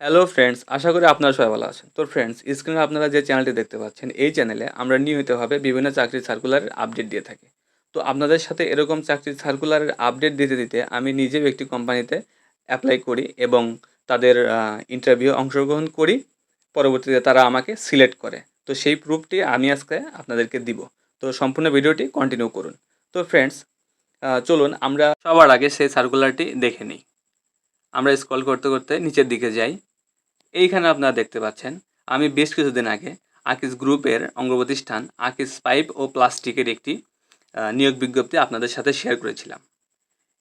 Hello friends আশা করি আপনারা সবাই ভালো আছেন। তো ফ্রেন্ডস স্ক্রিনে আপনারা যে চ্যানেলটি দেখতে পাচ্ছেন, এই চ্যানেলে আমরা নিয়মিতভাবে বিভিন্ন চাকরির সার্কুলারের আপডেট দিয়ে থাকি। তো আপনাদের সাথে এরকম চাকরির সার্কুলারের আপডেট দিতে দিতে আমি নিজেও একটি কোম্পানিতে অ্যাপ্লাই করি এবং তাদের ইন্টারভিউ অংশগ্রহণ করি। পরবর্তীতে তারা আমাকে সিলেক্ট করে। তো সেই প্রুফটি আমি আজকে আপনাদেরকে দিব। তো সম্পূর্ণ ভিডিওটি কন্টিনিউ করুন। তো ফ্রেন্ডস চলুন আমরা সবার আগে সেই সার্কুলারটি দেখে নিই। আমরা স্ক্রল করতে করতে নিচের দিকে যাই। এইখানে আপনারা দেখতে পাচ্ছেন, আমি বেশ কিছুদিন আগে আকিস গ্রুপের অঙ্গ প্রতিষ্ঠান আকিস পাইপ ও প্লাস্টিকের একটি নিয়োগ বিজ্ঞপ্তি আপনাদের সাথে শেয়ার করেছিলাম।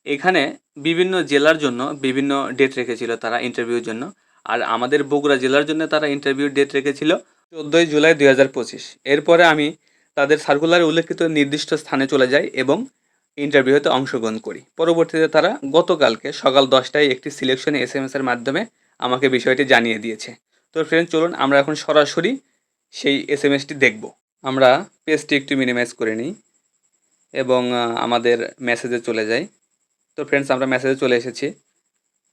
এখানে বিভিন্ন জেলার জন্য বিভিন্ন ডেট রেখেছিল তারা ইন্টারভিউর জন্য। আর আমাদের বগুড়া জেলার জন্য তারা ইন্টারভিউ ডেট রেখেছিল চোদ্দোই জুলাই দুই হাজার পঁচিশ। এরপরে আমি তাদের সার্কুলারে উল্লেখিত নির্দিষ্ট স্থানে চলে যাই এবং ইন্টারভিউতে অংশগ্রহণ করি। পরবর্তীতে তারা গতকালকে সকাল দশটায় একটি সিলেকশন এস এম এর মাধ্যমে আমাকে বিষয়টি জানিয়ে দিয়েছে। তো ফ্রেন্ড চলুন আমরা এখন সরাসরি সেই এস এম এসটি দেখব। আমরা পেজটি একটু মিনিমাইজ করে নিই এবং আমাদের মেসেজে চলে যাই। তো ফ্রেন্ডস আমরা মেসেজে চলে এসেছি।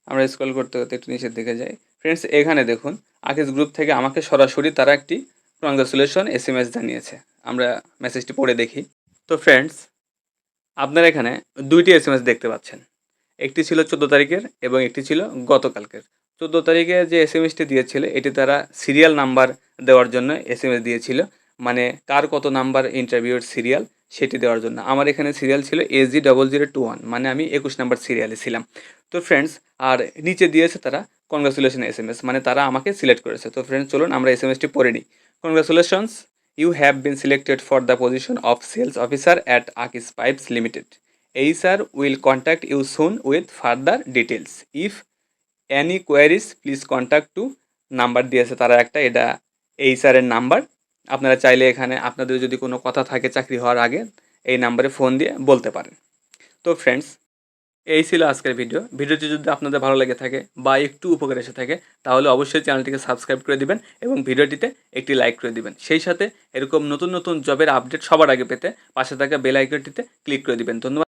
আমরা স্ক্রল করতে করতে একটু নিচের দিকে যাই। ফ্রেন্ডস এখানে দেখুন আকিস গ্রুপ থেকে আমাকে সরাসরি তারা একটি কংগ্রেচুলেশন এস এম এস জানিয়েছে। আমরা মেসেজটি পড়ে দেখি। তো ফ্রেন্ডস আপনারা এখানে দুইটি এস এম এস দেখতে পাচ্ছেন। একটি ছিল চোদ্দ তারিখের এবং একটি ছিল গতকালকের। চোদ্দ তারিখে যে এস এম এসটি দিয়েছিল, এটি তারা সিরিয়াল নাম্বার দেওয়ার জন্য এস এম এস দিয়েছিল। মানে কার কত নাম্বার ইন্টারভিউর সিরিয়াল সেটি দেওয়ার জন্য। আমার এখানে সিরিয়াল ছিল S G double zero two one মানে আমি একুশ নাম্বার সিরিয়ালে ছিলাম। তো ফ্রেন্ডস আর নিচে দিয়েছে তারা কনগ্রাচুলেশন এস এম এস মানে তারা আমাকে সিলেক্ট করেছে। তো ফ্রেন্ডস চলুন আমরা এস এম এসটি পড়ে নিই। Congratulations you have been selected for the position of sales officer at Akij pipes limited এই sir will contact you soon with further details if any queries please contact to number দিয়েছে তারা একটা, এটা এই স্যারের নাম্বার আপনারা চাইলে এখানে আপনাদের যদি কোনো কথা থাকে চাকরি হওয়ার আগে, এই নাম্বারে ফোন দিয়ে বলতে পারেন। তো ফ্রেন্ডস এই ছিল আজকের ভিডিও ভিডিওটি যদি আপনাদের ভালো লেগে থাকে বা একটু উপকার এসে থাকে, তাহলে অবশ্যই চ্যানেলটিকে সাবস্ক্রাইব করে দিবেন এবং ভিডিওটিতে একটি লাইক করে দিবেন। সেই সাথে এরকম নতুন নতুন জবের আপডেট সবার আগে পেতে পাশে থাকা বেল আইকনটিতে ক্লিক করে দিবেন। ধন্যবাদ।